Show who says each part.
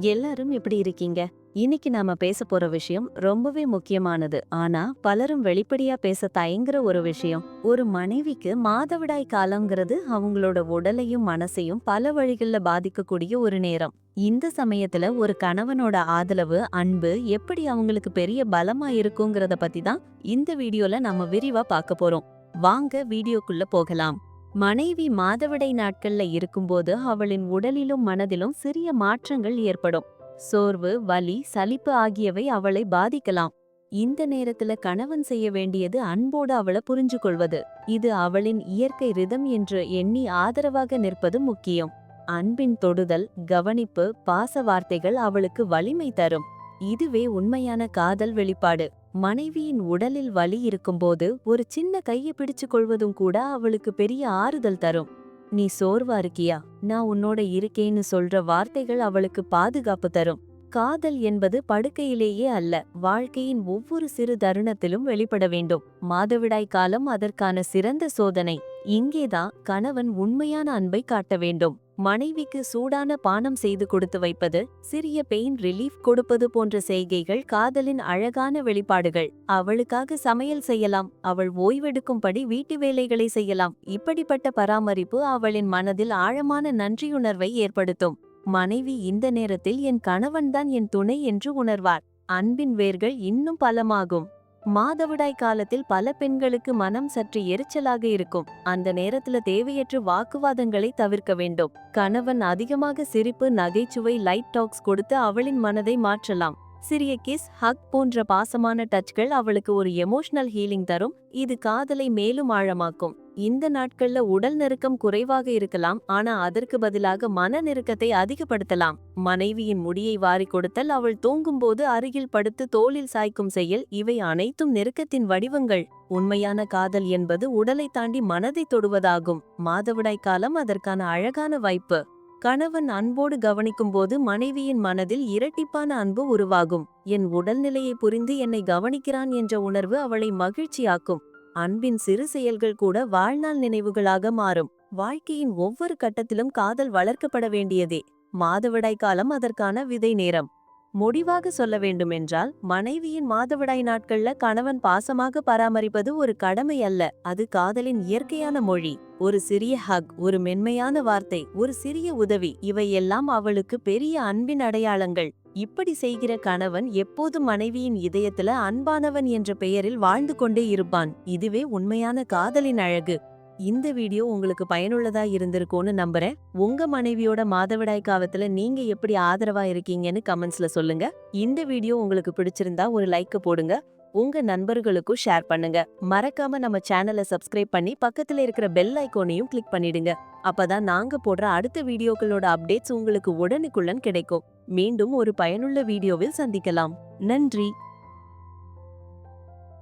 Speaker 1: எல்லாரும் எப்படி இருக்கீங்க. இன்னைக்கு நாம பேச போற விஷயம் ரொம்பவே முக்கியமானது. ஆனா பலரும் வெளிப்படையா பேச தயங்குற ஒரு விஷயம். ஒரு மனைவிக்கு மாதவிடாய் காலம்ங்கிறது அவங்களோட உடலையும் மனசையும் பல வழிகள்ல பாதிக்கக்கூடிய ஒரு நேரம். இந்த சமயத்துல ஒரு கணவனோட ஆதரவு அன்பு எப்படி அவங்களுக்கு பெரிய பலமா இருக்குங்கிறத பத்தி தான் இந்த வீடியோல நம்ம விரிவா பார்க்க போறோம். வாங்க வீடியோக்குள்ள போகலாம். மனைவி மாதவிடை நாட்கள்ல இருக்கும்போது அவளின் உடலிலும் மனதிலும் சிறிய மாற்றங்கள் ஏற்படும். சோர்வு வலி சலிப்பு ஆகியவை அவளை பாதிக்கலாம். இந்த நேரத்துல கணவன் செய்ய வேண்டியது அன்போடு அவளை புரிஞ்சு கொள்வது இது அவளின் இயற்கை ரிதம் என்று எண்ணி ஆதரவாக நிற்பது முக்கியம். அன்பின் தொடுதல் கவனிப்பு பாச வார்த்தைகள் அவளுக்கு வலிமை தரும். இதுவே உண்மையான காதல் வெளிப்பாடு. மனைவியின் உடலில் வலி இருக்கும்போது ஒரு சின்ன கையை பிடிச்சு கொள்வதும் கூட அவளுக்கு பெரிய ஆறுதல் தரும். நீ சோர்வா இருக்கியா? நான் உன்னோட இருக்கேன்னு சொல்ற வார்த்தைகள் அவளுக்கு பாதுகாப்பு தரும். காதல் என்பது படுக்கையிலேயே அல்ல வாழ்க்கையின் ஒவ்வொரு சிறு தருணத்திலும் வெளிப்பட வேண்டும். மாதவிடாய் காலம் அதற்கான சிறந்த சோதனை. இங்கேதான் கணவன் உண்மையான அன்பை காட்ட வேண்டும். மனைவிக்கு சூடான பானம் செய்து கொடுத்து வைப்பது சிறிய பெயின் ரிலீஃப் கொடுப்பது போன்ற செய்கைகள் காதலின் அழகான வெளிப்பாடுகள். அவளுக்காக சமையல் செய்யலாம் அவள் ஓய்வெடுக்கும்படி வீட்டு வேலைகளை செய்யலாம். இப்படிப்பட்ட பராமரிப்பு அவளின் மனதில் ஆழமான நன்றியுணர்வை ஏற்படுத்தும். மனைவி இந்த நேரத்தில் என் கணவன்தான் என் துணை என்று உணர்வார். அன்பின் வேர்கள் இன்னும் பலமாகும். மாதவிடாய் காலத்தில் பல பெண்களுக்கு மனம் சற்று எரிச்சலாக இருக்கும். அந்த நேரத்துல தேவையற்ற வாக்குவாதங்களை தவிர்க்க வேண்டும். கணவன் அதிகமாக சிரிப்பு நகைச்சுவை லைட் டாக்ஸ் கொடுத்து அவளின் மனதை மாற்றலாம். சிறிய கிஸ் ஹக் போன்ற பாசமான டச்கள் அவளுக்கு ஒரு எமோஷனல் ஹீலிங் தரும். இது காதலை மேலும் ஆழமாக்கும். இந்த நாட்கள்ல உடல் நெருக்கம் குறைவாக இருக்கலாம். ஆனா அதற்கு பதிலாக மன நெருக்கத்தை அதிகப்படுத்தலாம். மனைவியின் முடியை வாரி கொடுத்தல் அவள் தூங்கும்போது அருகில் படுத்து தோளில் சாய்க்கும் செயல் இவை அனைத்தும் நெருக்கத்தின் வடிவங்கள். உண்மையான காதல் என்பது உடலை தாண்டி மனதை தொடுவதாகும். மாதவிடாய் காலம் அதற்கான அழகான வாய்ப்பு. கணவன் அன்போடு கவனிக்கும்போது மனைவியின் மனதில் இரட்டிப்பான அன்பு உருவாகும். என் உடல்நிலையை புரிந்து என்னை கவனிக்கிறான் என்ற உணர்வு அவளை மகிழ்ச்சியாக்கும். அன்பின் சிறு செயல்கள் கூட வாழ்நாள் நினைவுகளாக மாறும். வாழ்க்கையின் ஒவ்வொரு கட்டத்திலும் காதல் வளர்க்கப்பட வேண்டியதே. மாதவிடாய் காலம் அதற்கான விதை நேரம். முடிவாக சொல்ல வேண்டுமென்றால் மனைவியின் மாதவிடாய் நாட்கள்ல கணவன் பாசமாக பராமரிப்பது ஒரு கடமை அல்ல. அது காதலின் இயற்கையான மொழி. ஒரு சிறிய ஹக் ஒரு மென்மையான வார்த்தை ஒரு சிறிய உதவி இவையெல்லாம் அவளுக்கு பெரிய அன்பின் அடையாளங்கள். இப்படி செய்கிற கணவன் எப்போதும் மனைவியின் இதயத்துல அன்பானவன் என்ற பெயரில் வாழ்ந்து கொண்டே இருப்பான். இதுவே உண்மையான காதலின் அழகு. இந்த வீடியோ உங்களுக்கு பயனுள்ளதா இருந்திருக்கும்னு நம்புறேன். உங்க மனைவியோட மாதவிடாய் காவத்துல நீங்க எப்படி ஆதரவா இருக்கீங்கன்னு கமெண்ட்ஸ்ல சொல்லுங்க. இந்த வீடியோ உங்களுக்கு பிடிச்சிருந்தா ஒரு லைக் போடுங்க. உங்க நண்பர்களுக்கும் ஷேர் பண்ணுங்க. மறக்காம நம்ம சேனலை சப்ஸ்கிரைப் பண்ணி பக்கத்துல இருக்கிற பெல் ஐக்கோனையும் கிளிக் பண்ணிடுங்க. அப்பதான் நாங்க போடுற அடுத்த வீடியோக்களோட அப்டேட்ஸ் உங்களுக்கு உடனுக்குடன் கிடைக்கும். மீண்டும் ஒரு பயனுள்ள வீடியோவில் சந்திக்கலாம். நன்றி.